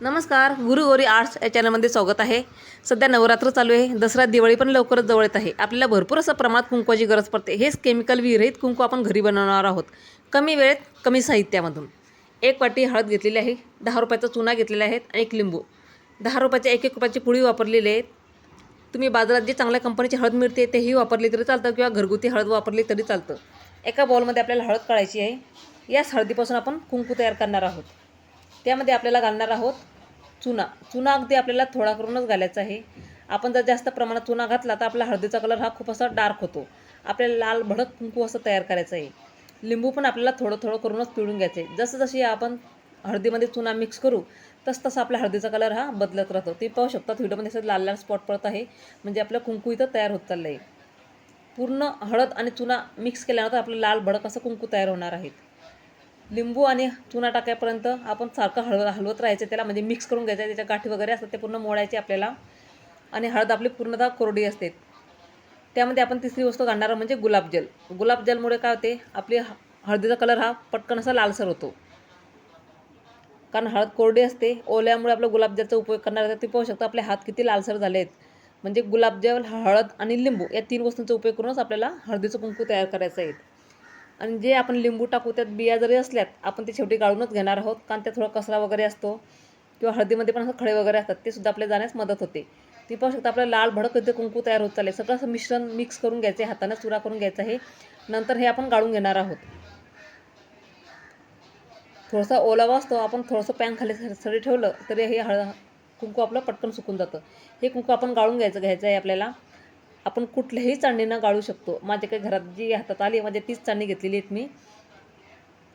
नमस्कार गुरु गौरी आर्ट्स या चॅनलमध्ये स्वागत आहे. सध्या नवरात्र चालू आहे दसरा दिवाळी पण लवकरच जवळ येत आहे. आपल्याला भरपूर असं प्रमाणात कुंकवाची गरज पडते. हेच केमिकल विरहित कुंकू आपण घरी बनवणार आहोत. कमी वेळेत कमी साहित्यामधून. एक वाटी हळद घेतलेली आहे दहा रुपयाचा चुना घेतलेला आहे आणि एक लिंबू. दहा रुपयाच्या एक एक रुपयाची पुळी वापरलेली आहे. तुम्ही बाजारात जे चांगल्या कंपनीची हळद मिळते तेही वापरली तरी चालतं किंवा घरगुती हळद वापरली तरी चालतं. एका बॉलमध्ये आपल्याला हळद काढायची आहे. याच हळदीपासून आपण कुंकू तयार करणार आहोत. त्यामध्ये आपल्याला घालणार आहोत चुना. चुना अगदी आपल्याला थोडा करूनच घालायचा आहे. आपण जर जास्त प्रमाणात चुना घातला तर आपला हळदीचा कलर हा खूप असा डार्क होतो. आपल्याला लाल भडक कुंकू असं तयार करायचं आहे. लिंबू पण आपल्याला थोडं थोडं करूनच पिळून घ्यायचं आहे. जसं जशी आपण हळदीमध्ये चुना मिक्स करू तस तसा आपला हळदीचा कलर हा बदलत राहतो. ते पाहू शकतात व्हिडिओमध्ये असं लाल लाल स्पॉट पडत आहे. म्हणजे आपलं कुंकू इथं तयार होत चाललं आहे पूर्ण हळद आणि चुना मिक्स केल्यानंतर आपलं लाल भडक असं कुंकू तयार होणार आहेत. लिंबू आणि चुना टाकायपर्यंत आपण सारखं हळव हलवत राहायचं त्याला म्हणजे मिक्स करून घ्यायचं त्याच्या गाठी वगैरे असतात ते पूर्ण मोडायचे आपल्याला. आणि हळद आपली पूर्णतः कोरडी असते. त्यामध्ये आपण तिसरी वस्तू घालणार म्हणजे गुलाबजल गुलाबजलमुळे काय होते? आपली ह- हळदीचा कलर हा पटकन असा लालसर होतो. कारण हळद कोरडी असते ओल्यामुळे आपलं गुलाबजलचा उपयोग करणार ते पाहू शकता आपले हात किती लालसर झाले आहेत म्हणजे गुलाबजल हळद आणि लिंबू या तीन वस्तूंचा उपयोग करूनच आपल्याला हळदीचं कुंकू तयार करायचं आहे. आणि जे आपण लिंबू टाकू त्यात बिया जरी असल्यात आपण ते शेवटी गाळूनच घेणार आहोत. कारण त्यात थोडा कचरा वगैरे असतो किंवा हळदीमध्ये पण असं खडे वगैरे असतात ते सुद्धा आपल्या जाण्यास मदत होते. ती पाहू शकता आपल्याला लाल भडक इथे कुंकू तयार होत चालले सगळं असं मिश्रण मिक्स करून घ्यायचं आहे हाताने चुरा करून घ्यायचं आहे. नंतर हे आपण गाळून घेणार आहोत. थोडासा ओलावा असतो आपण थोडंसं पॅन खाली सरी ठेवलं तरी हे हळ कुंकू आपलं पटकन सुकून जातं. हे कुंकू आपण गाळून घ्यायचं घ्यायचं आहे आपल्याला. आपण कुठल्याही चाळणीनं गाळू शकतो. माझ्या काही घरात जी हातात आली माझ्या तीच चाळणी घेतलेली आहेत मी.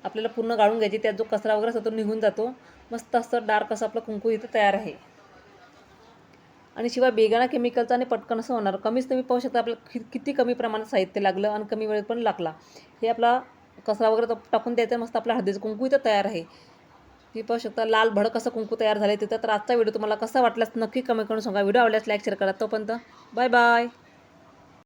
आपल्याला पूर्ण गाळून घ्यायची त्यात जो कचरा वगैरे असतो तो निघून जातो. मस्त असं डार्क असं आपलं कुंकू इथं तयार आहे. आणि शिवाय बेगाना केमिकलचं आणि पटकन असं होणार. कमीच तुम्ही पाहू शकता आपलं कि किती कमी प्रमाणात साहित्य लागलं आणि कमी वेळेत पण लागला. हे आपला कचरा वगैरे टाकून द्यायचा मस्त आपला हळदीचं कुंकू इथं तयार आहे. ती पाहू शकता लाल भडक असं कुंकू तयार झाले तिथं. तर आजचा व्हिडिओ तुम्हाला कसा वाटल्यास नक्की कमेंट करून सांगा. व्हिडिओ आवडल्यास लाईक शेअर करा. तोपर्यंत बाय बाय